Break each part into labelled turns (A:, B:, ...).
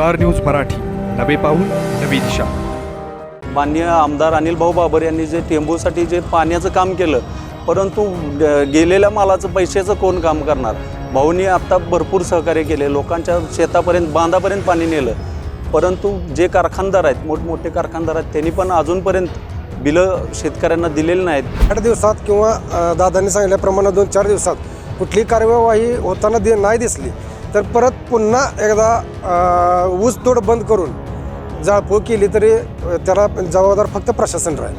A: Star news Marathi. नवे पाऊल नवी दिशा.
B: माननीय आमदार अनिल भाऊ बाबर यांनी जे टेंबूसाठी जे पाण्याचं काम केलं परंतु गेलेल्या मालाचं पैशाचं कोण काम करणार? भाऊनी आत्ता भरपूर सहकार्य केले लोकांच्या शेतापर्यंत बांधापर्यंत पाणी नेलं. परंतु जे कारखानदार आहेत मोठमोठे कारखानदार आहेत त्यांनी पण अजूनपर्यंत बिलं शेतकऱ्यांना दिलेली नाहीत.
C: आठ दिवसात किंवा दादांनी सांगितल्याप्रमाणे दोन चार दिवसात कुठली कार्यवाही होताना दे नाही दिसली. तर परत पुन्हा एकदा ऊसतोड बंद करून जाळपोळ केली तरी त्याला जबाबदार फक्त प्रशासन राहील.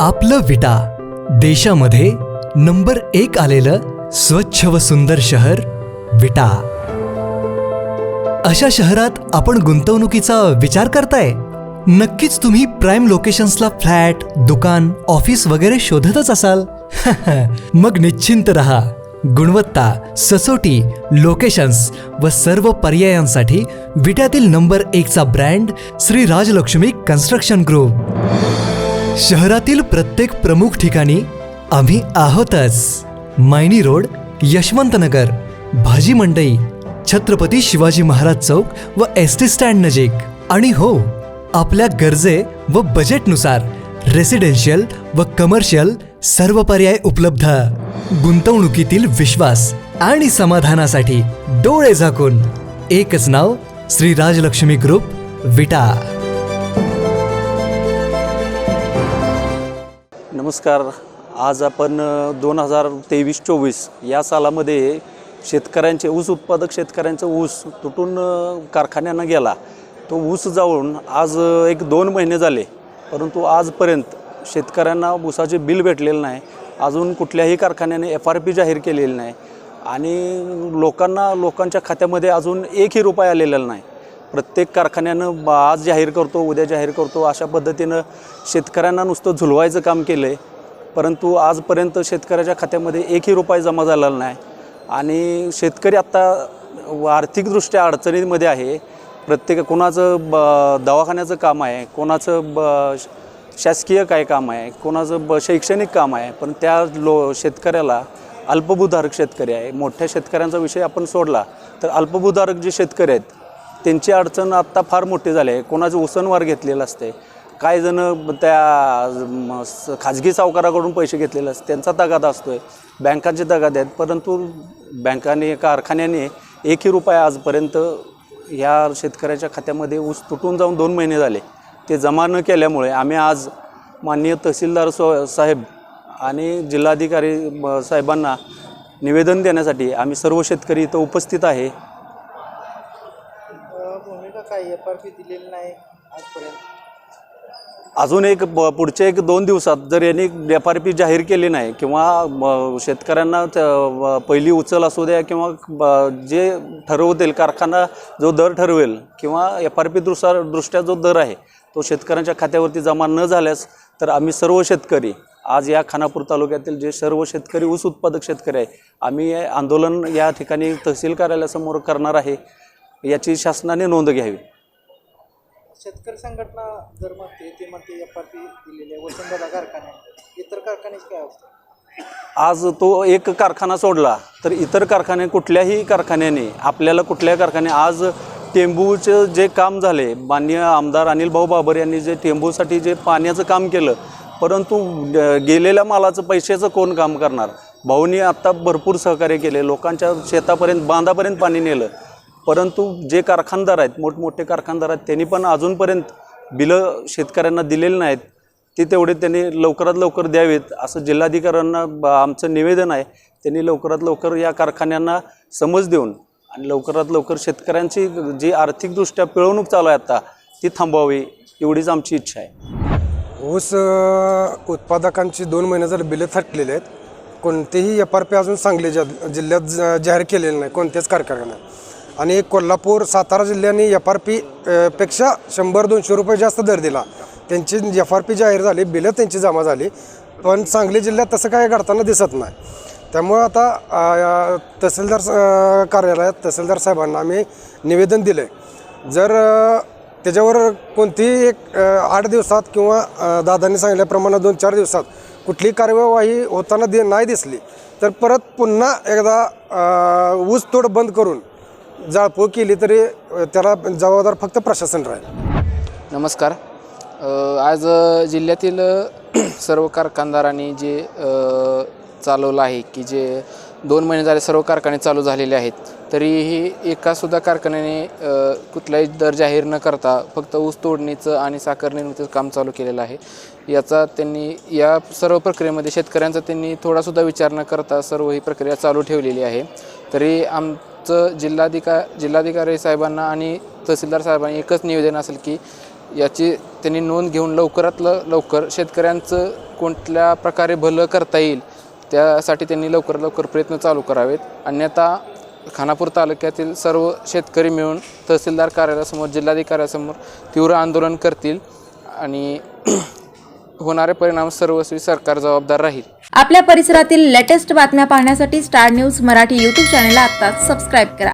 D: आपलं विटा देशामध्ये नंबर एक आलेलं स्वच्छ व सुंदर शहर विटा. अशा शहरात आपण गुंतवणुकीचा विचार करताय? नक्कीच तुम्ही प्राईम लोकेशन्सला फ्लॅट दुकान ऑफिस वगैरे शोधतच असाल. मग निश्चिंत रहा. गुणवत्ता ससोटी लोकेशन्स व सर्व पर्यायांसाठी विट्यातील number एकचा brand Shri Rajalakshmi construction group शहरातील प्रत्येक प्रमुख ठिकाणी आम्ही आहोतच. मायनी रोड यशवंतनगर भाजी मंडई छत्रपती शिवाजी महाराज चौक व एस टी स्टँड नजीक. आणि हो आपल्या गरजे व बजेटनुसार रेसिडेन्शियल व कमर्शियल सर्व पर्याय उपलब्ध. गुंतवणुकीतील विश्वास आणि समाधानासाठी डोळे झाकून. एकच नाव श्री राजलक्ष्मी ग्रुप विटा.
B: नमस्कार. आज आपण दोन हजार तेवीस चोवीस या सालामध्ये शेतकऱ्यांचे ऊस उत्पादक शेतकऱ्यांचा ऊस तुटून कारखान्यांना गेला. तो ऊस जाऊन आज एक दोन महिने झाले परंतु आजपर्यंत शेतकऱ्यांना ऊसाचे बिल भेटलेलं नाही. अजून कुठल्याही कारखान्याने एफ आर पी जाहीर केलेली नाही. आणि लोकांना लोकांच्या खात्यामध्ये अजून एकही रुपया आलेला नाही. प्रत्येक कारखान्यानं आज जाहीर करतो उद्या जाहीर करतो अशा पद्धतीनं शेतकऱ्यांना नुसतं झुलवायचं काम केलं आहे परंतु आजपर्यंत शेतकऱ्याच्या खात्यामध्ये एकही रुपये जमा झालेला नाही. आणि शेतकरी आत्ता आर्थिकदृष्ट्या अडचणीमध्ये आहे. प्रत्येक कोणाचं ब दवाखान्याचं काम आहे कोणाचं ब शासकीय काय काम आहे कोणाचं ब शैक्षणिक काम आहे पण त्या लो शेतकऱ्याला अल्पभूधारक शेतकरी आहे. मोठ्या शेतकऱ्यांचा विषय आपण सोडला तर अल्पभूधारक जे शेतकरी आहेत त्यांची अडचण आत्ता फार मोठी झाली आहे. कोणाचं उसनवार घेतलेलं असते. काही जण त्या खाजगी सावकाराकडून पैसे घेतलेले असते. त्यांचा तगादा असतो आहे बँकांचे तगादे आहेत. परंतु बँकाने कारखान्याने एकही रुपया आजपर्यंत ह्या शेतकऱ्याच्या खात्यामध्ये ऊस तुटून जाऊन दोन महिने झाले. ते जमा न केल्यामुळे आम्ही आज माननीय तहसीलदार सो साहेब आणि जिल्हाधिकारी साहेबांना निवेदन देण्यासाठी आम्ही सर्व शेतकरी इथं उपस्थित आहे.
E: भूमिका काय? एफ आर पी दिलेली नाही आजपर्यंत.
B: अजून एक ब- पुढच्या एक दोन दिवसात जर यांनी एफ आर पी जाहीर केली नाही किंवा शेतकऱ्यांना पहिली उचल असू द्या किंवा ब- जे ठरवतील कारखाना जो दर ठरवेल किंवा एफ आर पी दृष्टा दृष्ट्या जो दर आहे तो शेतकऱ्यांच्या खात्यावरती जमा न झाल्यास तर आम्ही सर्व शेतकरी आज या खानापूर तालुक्यातील जे सर्व शेतकरी ऊस उत्पादक शेतकरी आहे आम्ही आंदोलन या ठिकाणी तहसील कार्यालयासमोर करणार आहे याची शासनाने नोंद घ्यावी.
E: शेतकरी संघटना जर म्हणते ते म्हणते एफ आर पी दिलेली आहे वसंतदादा कारखाने इतर कारखान्याची काय अवस्था
B: आज तो एक कारखाना सोडला तर इतर कारखाने कुठल्याही कारखान्याने आपल्याला कुठल्याही कारखाने आज टेंबूचं जे काम झाले माननीय आमदार अनिल भाऊ बाबर यांनी जे टेंबूसाठी जे पाण्याचं काम केलं परंतु गेलेल्या मालाचं पैशाचं कोण काम करणार? भाऊनी आत्ता भरपूर सहकार्य केले लोकांच्या शेतापर्यंत बांधापर्यंत पाणी नेलं परंतु जे कारखानदार आहेत मोठमोठे कारखानदार आहेत त्यांनी पण अजूनपर्यंत बिलं शेतकऱ्यांना दिलेली नाहीत. ते तेवढे त्यांनी लवकरात लवकर द्यावेत असं जिल्हाधिकाऱ्यांना ब- आमचं निवेदन आहे. त्यांनी लवकरात लवकर या कारखान्यांना समज देऊन आणि लवकरात लवकर शेतकऱ्यांची जी आर्थिकदृष्ट्या पिळवणूक चालू आहे आता ती थांबवावी एवढीच आमची इच्छा आहे.
C: ऊस उत्पादकांची दोन महिने झाले बिलं थटलेले आहेत कोणतेही एफ आर पी अजून सांगली जिल्ह्यात जाहीर केलेलं नाही कोणत्याच कारखान्यात. आणि कोल्हापूर सातारा जिल्ह्याने एफ आर पी पेक्षा शंभर दोनशे रुपये जास्त दर दिला. त्यांची एफ आर पी जाहीर झाली बिलं त्यांची जमा झाली पण सांगली जिल्ह्यात तसं काय घडताना दिसत नाही. त्यामुळं आता तहसीलदार स- कार्यालयात तहसीलदार साहेबांना आम्ही निवेदन दिलं आहे जर त्याच्यावर कोणतीही एक आठ दिवसात किंवा दादांनी सांगितल्याप्रमाणे दोन चार दिवसात कुठली कार्यवाही होताना दे नाही दिसली तर परत पुन्हा एकदा ऊसतोड ऊस तोड बंद करून जाळपोळ केली तरी त्याला जबाबदार फक्त प्रशासन राहील.
F: नमस्कार. आज जिल्ह्यातील सर्व कारखानदारांनी जे चालवलं आहे की जे दोन महिने झाले सर्व कारखाने चालू झालेले आहेत तरीही एकासुद्धा कारखान्याने कुठलाही दर जाहीर न करता फक्त ऊस तोडणीचं आणि साखर निर्मितीचं काम चालू केलेलं आहे. याचा त्यांनी या सर्व प्रक्रियेमध्ये शेतकऱ्यांचा त्यांनी थोडासुद्धा विचार न करता सर्व ही प्रक्रिया चालू ठेवलेली आहे. तरी आम आमचं जिल्हाधिका जिल्हाधिकारी साहेबांना आणि तहसीलदार साहेबांना एकच निवेदन असेल की याची त्यांनी नोंद घेऊन लवकरात ल लवकर शेतकऱ्यांचं कोणत्या प्रकारे भलं करता येईल त्यासाठी त्यांनी लवकरात लवकर प्रयत्न चालू करावेत. अन्यथा खानापूर तालुक्यातील सर्व शेतकरी मिळून तहसीलदार कार्यालयासमोर जिल्हाधिकाऱ्यासमोर तीव्र आंदोलन करतील आणि होणारे परिणाम सर्वस्वी सरकार जबाबदार राहील.
G: आपल्या परिसरातील लेटेस्ट बातम्या पाहण्यासाठी स्टार न्यूज मराठी यूट्यूब चॅनलला आता सबस्क्राईब करा.